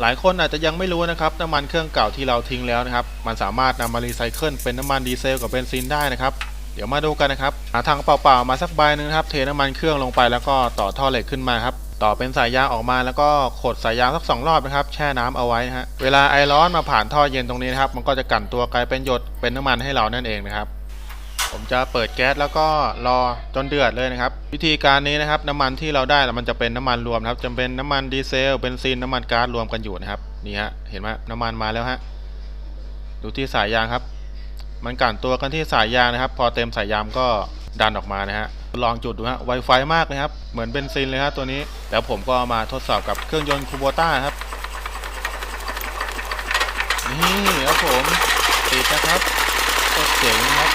หลายคนอาจจะยังไม่รู้นะครับน้ำมันเครื่องเก่าที่เราทิ้งแล้วนะครับ มันสามารถนำมารีไซเคิลเป็นน้ำมันดีเซลกับเบนซินได้นะครับ เดี๋ยวมาดูกันนะครับหาทางเปล่าๆมาสักใบหนึงนะครับ เทน้ำมันเครื่องลงไปแล้วก็ต่อท่อเหล็กขึ้นมาครับต่อเป็นสายยางออกมาแล้วก็ขดสายยางสักสองรอบนะครับ แช่น้ำเอาไว้นะฮะเวลาไอร้อนมาผ่านท่อเย็นตรงนี้นะครับ มันก็จะกลั่นตัวกลายเป็นหยดเป็นน้ำมันให้เรานั่นเองนะครับ ผมจะเปิดแก๊สแล้วก็รอจนเดือดเลยนะครับ วิธีการนี้นะครับน้ำมันที่เราได้มันจะเป็นน้ำมันรวมครับจะเป็นน้ำมันดีเซลเบนซินน้ำมันก๊าซรวมกันอยู่นะครับนี่ฮะเห็นไหมน้ำมันมาแล้วฮะดูที่สายยางครับ มันกั่นตัวกันที่สายยางนะครับ พอเต็มสายยางก็ดันออกมานะฮะลองจุดดูฮะไวไฟมากเลยครับ เหมือนเบนซินเลยฮะตัวนี้แล้วผมก็มาทดสอบกับเครื่องยนต์คูโบต้าครับนี่ครับผมติดนะครับโคตรเจ๋งครับ